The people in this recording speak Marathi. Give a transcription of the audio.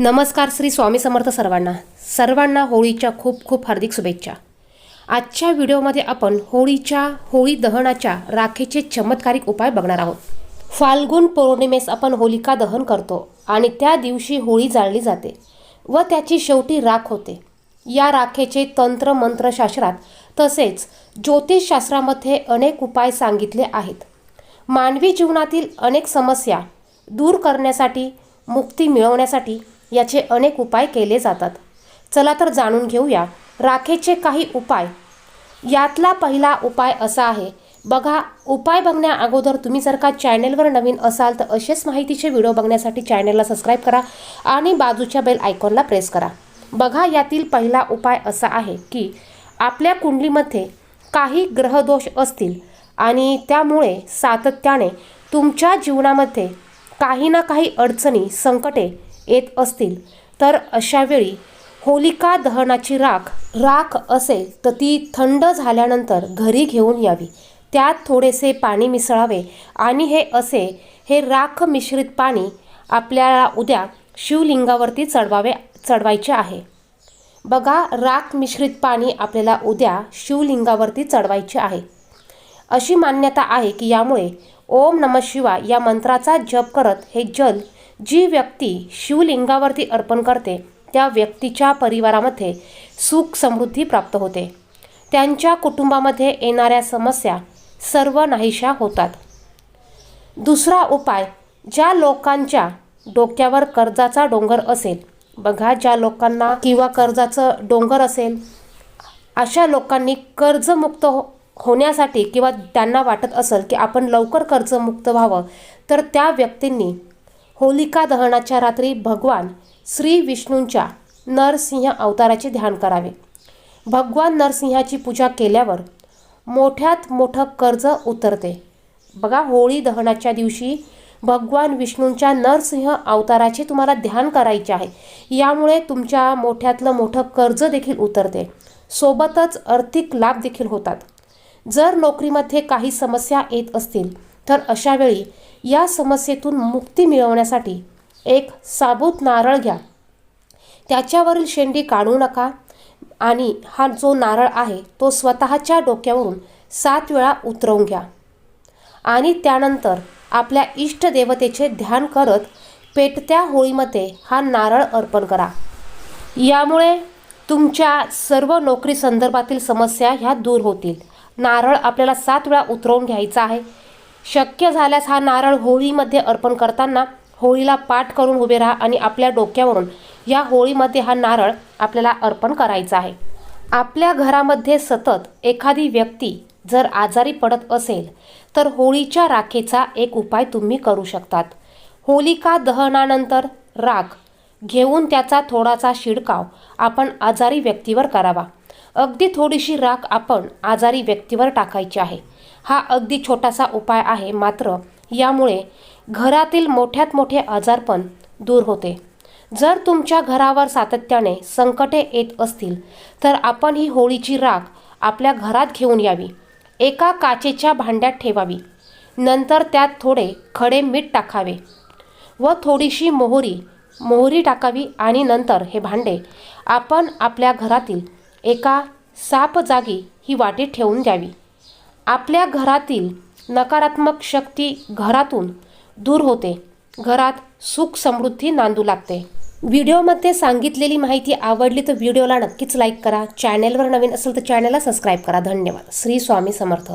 नमस्कार श्री स्वामी समर्थ सर्वांना. सर्वांना होळीच्या खूप खूप हार्दिक शुभेच्छा. आजच्या व्हिडिओमध्ये आपण होळीच्या होळी दहनाच्या राखेचे चमत्कारिक उपाय बघणार आहोत. फाल्गुन पौर्णिमेस आपण होलिका दहन करतो आणि त्या दिवशी होळी जाळली जाते व त्याची शेवटी राख होते. या राखेचे तंत्र मंत्रशास्त्रात तसेच ज्योतिषशास्त्रामध्ये अनेक उपाय सांगितले आहेत. मानवी जीवनातील अनेक समस्या दूर करण्यासाठी मुक्ती मिळवण्यासाठी याचे अनेक उपाय केले जातात. चला तर जाणून घेऊया राखेचे काही उपाय. यातला पहिला उपाय असा आहे. बघा उपाय बघण्या अगोदर तुम्ही जर का चॅनेलवर नवीन असाल तर असेच माहितीचे व्हिडिओ बघण्यासाठी चॅनेलला सबस्क्राईब करा आणि बाजूच्या बेल आयकॉनला प्रेस करा. बघा यातील पहिला उपाय असा आहे की आपल्या कुंडलीमध्ये काही ग्रहदोष असतील आणि त्यामुळे सातत्याने तुमच्या जीवनामध्ये काही ना काही अडचणी संकटे येत असतील. तर अशावेळी होलिका दहनाची राख राख असेल तर ती थंड झाल्यानंतर घरी घेऊन यावी. त्यात थोडेसे पाणी मिसळावे आणि हे असे हे राख मिश्रित पाणी आपल्याला उद्या शिवलिंगावरती चढवावे चढवायचे आहे. बघा राख मिश्रित पाणी आपल्याला उद्या शिवलिंगावरती चढवायचे आहे. अशी मान्यता आहे की यामुळे ओम नम शिवा या मंत्राचा जप करत हे जल जी व्यक्ती शिवलिंगावरती अर्पण करते त्या व्यक्तीच्या परिवारामध्ये सुख समृद्धी प्राप्त होते. त्यांच्या कुटुंबामध्ये येणाऱ्या समस्या सर्व नाहीशा होतात. दुसरा उपाय ज्या लोकांच्या डोक्यावर कर्जाचा डोंगर असेल बघा ज्या लोकांना किंवा कर्जाचं डोंगर असेल अशा लोकांनी कर्जमुक्त हो होण्यासाठी किंवा त्यांना वाटत असेल की आपण लवकर कर्जमुक्त व्हावं तर त्या व्यक्तींनी होलिका दहनाच्या रात्री भगवान श्री विष्णूंच्या नरसिंह अवताराचे ध्यान करावे. भगवान नरसिंहाची पूजा केल्यावर मोठ्यात मोठं कर्ज उतरते. बघा होळी दहनाच्या दिवशी भगवान विष्णूंच्या नरसिंह अवताराचे तुम्हाला ध्यान करायचे आहे. यामुळे तुमच्या मोठ्यातलं मोठं कर्ज देखील उतरते. सोबतच आर्थिक लाभ देखील होतात. जर नोकरीमध्ये काही समस्या येत असतील तर अशावेळी या समस्येतून मुक्ती मिळवण्यासाठी एक साबूत नारळ घ्या. त्याच्यावरील शेंडी काढू नका आणि हा जो नारळ आहे तो स्वतःच्या डोक्यावरून सात वेळा उतरवून घ्या. आणि त्यानंतर आपल्या इष्टदेवतेचे ध्यान करत पेटत्या होळीमध्ये हा नारळ अर्पण करा. यामुळे तुमच्या सर्व नोकरी संदर्भातील समस्या ह्या दूर होतील. नारळ आपल्याला सात वेळा उतरवून घ्यायचा आहे. शक्य झाल्यास हा नारळ होळीमध्ये अर्पण करताना होळीला पाठ करून उभे राहा आणि आपल्या डोक्यावरून या होळीमध्ये हा नारळ आपल्याला अर्पण करायचा आहे. आपल्या घरामध्ये सतत एखादी व्यक्ती जर आजारी पडत असेल तर होळीच्या राखेचा एक उपाय तुम्ही करू शकतात. होलिका दहनानंतर राख घेऊन त्याचा थोडासा शिडकाव आपण आजारी व्यक्तीवर करावा. अगदी थोडीशी राख आपण आजारी व्यक्तीवर टाकायची आहे. हा अगदी छोटासा उपाय आहे. मात्र यामुळे घरातील मोठ्यात मोठे आजारपण दूर होते. जर तुमच्या घरावर सातत्याने संकटे येत असतील तर आपण ही होळीची राख आपल्या घरात घेऊन यावी. एका काचेच्या भांड्यात ठेवावी. नंतर त्यात थोडे खडे मीठ टाकावे व थोडीशी मोहरी मोहरी टाकावी आणि नंतर हे भांडे आपण आपल्या घरातील एका साप जागी ही वाटी ठेवून द्यावी. आपल्या घरातील नकारात्मक शक्ती घरातून दूर होते. घरात सुख समृद्धी नांदू लागते. व्हिडिओमध्ये सांगितलेली माहिती आवडली तर व्हिडिओला नक्कीच लाईक करा. चॅनेलवर नवीन असेल तर चॅनेलला सबस्क्राईब करा. धन्यवाद. श्री स्वामी समर्थ.